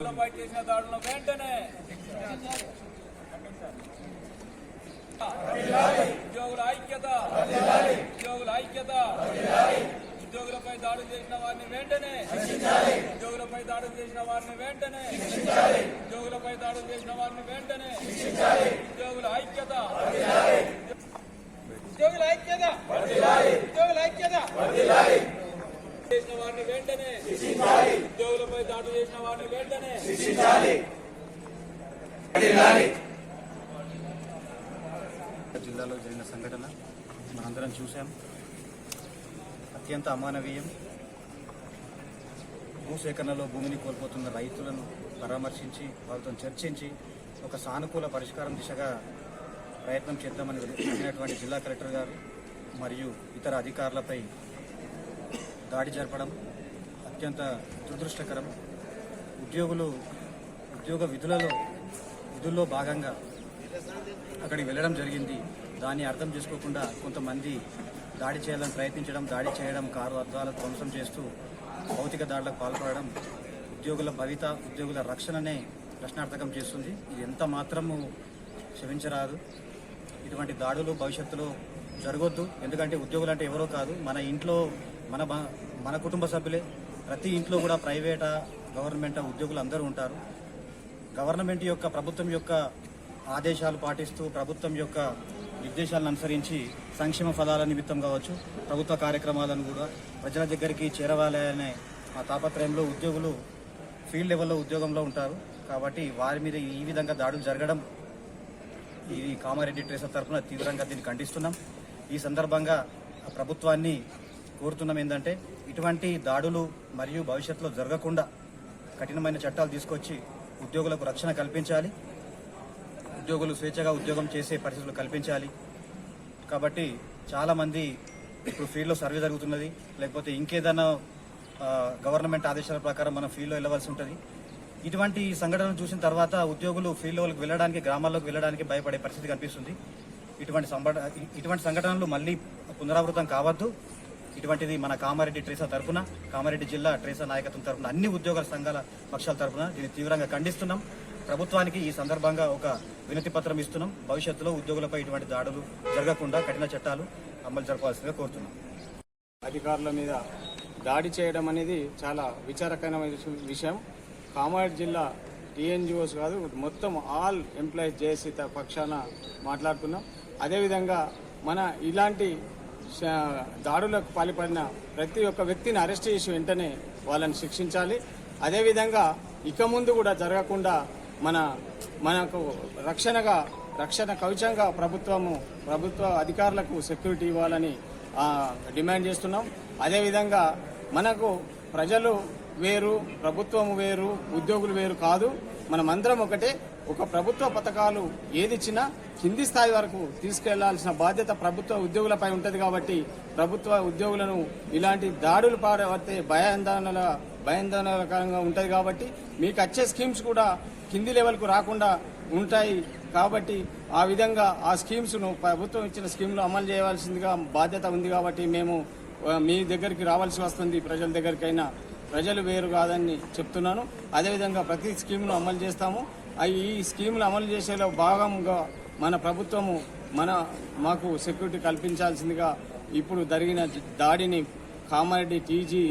ఉద్యోగులపై చేసిన దాడులను వెంటనే ఉద్యోగుల ఐక్యత ఉద్యోగుల ఐక్యత ఉద్యోగులపై దాడులు చేసిన వారిని వెంటనే ఉద్యోగులపై దాడులు చేసిన వారిని వెంటనే ఉద్యోగులపై దాడులు చేసిన వారిని వెంటనే ఉద్యోగుల ఐక్యత ఉద్యోగుల ఐక్యత ఉద్యోగుల ఐక్యత చేసిన వారిని వెంటనే ఉద్యోగులపై దాడులు చేసిన వారిని వెంటనే జిల్లాలో జరిగిన సంఘటన మనందరం చూశాం. అత్యంత అమానవీయం. భూసేకరణలో భూమిని కోల్పోతున్న రైతులను పరామర్శించి వాళ్ళతో చర్చించి ఒక సానుకూల పరిష్కారం దిశగా ప్రయత్నం చేద్దామని వెళ్ళినటువంటి జిల్లా కలెక్టర్ గారు మరియు ఇతర అధికారులపై దాడి జరపడం అత్యంత దురదృష్టకరం. ఉద్యోగులు ఉద్యోగ విధులలో విధుల్లో భాగంగా అక్కడికి వెళ్ళడం జరిగింది. దాన్ని అర్థం చేసుకోకుండా కొంతమంది దాడి చేయాలని ప్రయత్నించడం దాడి చేయడం కారు అద్దాల ధ్వంసం చేస్తూ భౌతిక దాడులకు పాల్పడడం ఉద్యోగుల భవిత ఉద్యోగుల రక్షణనే ప్రశ్నార్థకం చేస్తుంది. ఇది ఎంత మాత్రము క్షమించరాదు. ఇటువంటి దాడులు భవిష్యత్తులో జరగొద్దు. ఎందుకంటే ఉద్యోగులు అంటే ఎవరో కాదు. మన ఇంట్లో మన మన కుటుంబ సభ్యులే. ప్రతి ఇంట్లో కూడా ప్రైవేటా గవర్నమెంట్ ఉద్యోగులు అందరూ ఉంటారు. గవర్నమెంట్ యొక్క ప్రభుత్వం యొక్క ఆదేశాలు పాటిస్తూ ప్రభుత్వం యొక్క నిర్దేశాలను అనుసరించి సంక్షేమ ఫలాల నిమిత్తం కావచ్చు ప్రభుత్వ కార్యక్రమాలను కూడా ప్రజల దగ్గరికి చేరవాలనే ఆ తాపత్రయంలో ఉద్యోగులు ఫీల్డ్ లెవెల్లో ఉద్యోగంలో ఉంటారు. కాబట్టి వారి మీద ఈ విధంగా దాడులు జరగడం ఈ కామారెడ్డి ట్రేసర్ తరఫున తీవ్రంగా దీన్ని ఖండిస్తున్నాం. ఈ సందర్భంగా ప్రభుత్వాన్ని కోరుతున్నాం ఏంటంటే ఇటువంటి దాడులు మరియు భవిష్యత్తులో జరగకుండా కఠినమైన చట్టాలు తీసుకొచ్చి ఉద్యోగులకు రక్షణ కల్పించాలి. ఉద్యోగులు స్వేచ్ఛగా ఉద్యోగం చేసే పరిస్థితులు కల్పించాలి. కాబట్టి చాలామంది ఇప్పుడు ఫీల్డ్లో సర్వే జరుగుతున్నది. లేకపోతే ఇంకేదైనా గవర్నమెంట్ ఆదేశాల ప్రకారం మనం ఫీల్డ్లో వెళ్ళవలసి ఉంటుంది. ఇటువంటి సంఘటనలు చూసిన తర్వాత ఉద్యోగులు ఫీల్డ్లోకి వెళ్ళడానికి గ్రామాల్లోకి వెళ్ళడానికి భయపడే పరిస్థితి కనిపిస్తుంది. ఇటువంటి సంబట ఇటువంటి సంఘటనలు మళ్ళీ పునరావృతం కావద్దు. ఇటువంటిది మన కామారెడ్డి ట్రేసా తరఫున కామారెడ్డి జిల్లా ట్రేసా నాయకత్వం తరఫున అన్ని ఉద్యోగుల సంఘాల పక్షాల తరఫున దీన్ని తీవ్రంగా ఖండిస్తున్నాం. ప్రభుత్వానికి ఈ సందర్భంగా ఒక వినతి పత్రం ఇస్తున్నాం. భవిష్యత్తులో ఉద్యోగులపై ఇటువంటి దాడులు జరగకుండా కఠిన చట్టాలు అమలు జరపాల్సిందిగా కోరుతున్నాం. అధికారుల మీద దాడి చేయడం అనేది చాలా విచారకరమైన విషయం. కామారెడ్డి జిల్లా టీఎన్జిఓస్ కాదు మొత్తం ఆల్ ఎంప్లాయీస్ జేఏసీ పక్షాన మాట్లాడుతున్నాం అదేవిధంగా మన ఇలాంటి దాడులకు పాల్పడిన ప్రతి ఒక్క వ్యక్తిని అరెస్ట్ చేసి వెంటనే వాళ్ళని శిక్షించాలి. అదేవిధంగా ఇక ముందు కూడా జరగకుండా మన మనకు రక్షణగా రక్షణ కవచంగా ప్రభుత్వము ప్రభుత్వ అధికారులకు సెక్యూరిటీ ఇవ్వాలని డిమాండ్ చేస్తున్నాం. అదేవిధంగా మనకు ప్రజలు వేరు ప్రభుత్వం వేరు ఉద్యోగులు వేరు కాదు. మనమందరం ఒకటే. ఒక ప్రభుత్వ పథకాలు ఏదిచ్చినా కింది స్థాయి వరకు తీసుకెళ్ళాల్సిన బాధ్యత ప్రభుత్వ ఉద్యోగులపై ఉంటుంది కాబట్టి ప్రభుత్వ ఉద్యోగులను ఇలాంటి దాడులు పాడబడితే భయాందోళనల భయాందోళనకరంగా ఉంటుంది కాబట్టి మీకు వచ్చే స్కీమ్స్ కూడా కింది లెవెల్కు రాకుండా ఉంటాయి కాబట్టి ఆ విధంగా ఆ స్కీమ్స్ను ప్రభుత్వం ఇచ్చిన స్కీమ్లు అమలు చేయవలసిందిగా బాధ్యత ఉంది కాబట్టి మేము మీ దగ్గరికి రావాల్సి వస్తుంది ప్రజల దగ్గరికైనా. ప్రజలు వేరు కాదని చెప్తున్నాను. అదేవిధంగా ప్రతి స్కీమ్ను అమలు చేస్తాము. ఈ స్కీములు అమలు చేసేలో భాగంగా మన ప్రభుత్వము మన మాకు సెక్యూరిటీ కల్పించాల్సిందిగా ఇప్పుడు జరిగిన దాడిని కామారెడ్డి టీజీ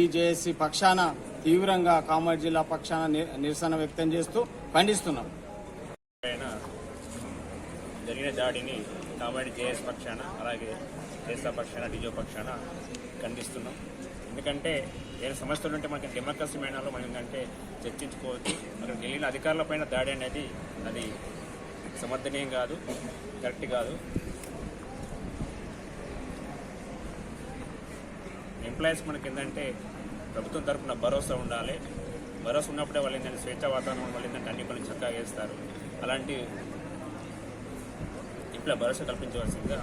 ఈజేఎస్సి పక్షాన తీవ్రంగా కామారెడ్డి జిల్లా పక్షాన నిరసన వ్యక్తం చేస్తూ ఖండిస్తున్నాం. జరిగిన దాడిని కామారెడ్డి జేఎస్ పక్షాన అలాగే దేశ పక్షాన డిజో పక్షాన ఖండిస్తున్నాం. ఎందుకంటే వేరే సమస్యలు ఉంటే మనకి డెమోక్రసీ మేనాలో మనం ఏంటంటే చర్చించుకోవచ్చు. మరి ఢిల్లీలో అధికారులపైన దాడి అనేది అది సమర్థనీయం కాదు కరెక్ట్ కాదు. ఎంప్లాయీస్ మనకి ఏంటంటే ప్రభుత్వం తరఫున భరోసా ఉండాలి. భరోసా ఉన్నప్పుడే వాళ్ళు ఏంటంటే స్వేచ్ఛ వాతావరణం వాళ్ళు ఏంటంటే అన్ని పనులు చక్కగా చేస్తారు. అలాంటి ఇంట్లో భరోసా కల్పించవలసిందిగా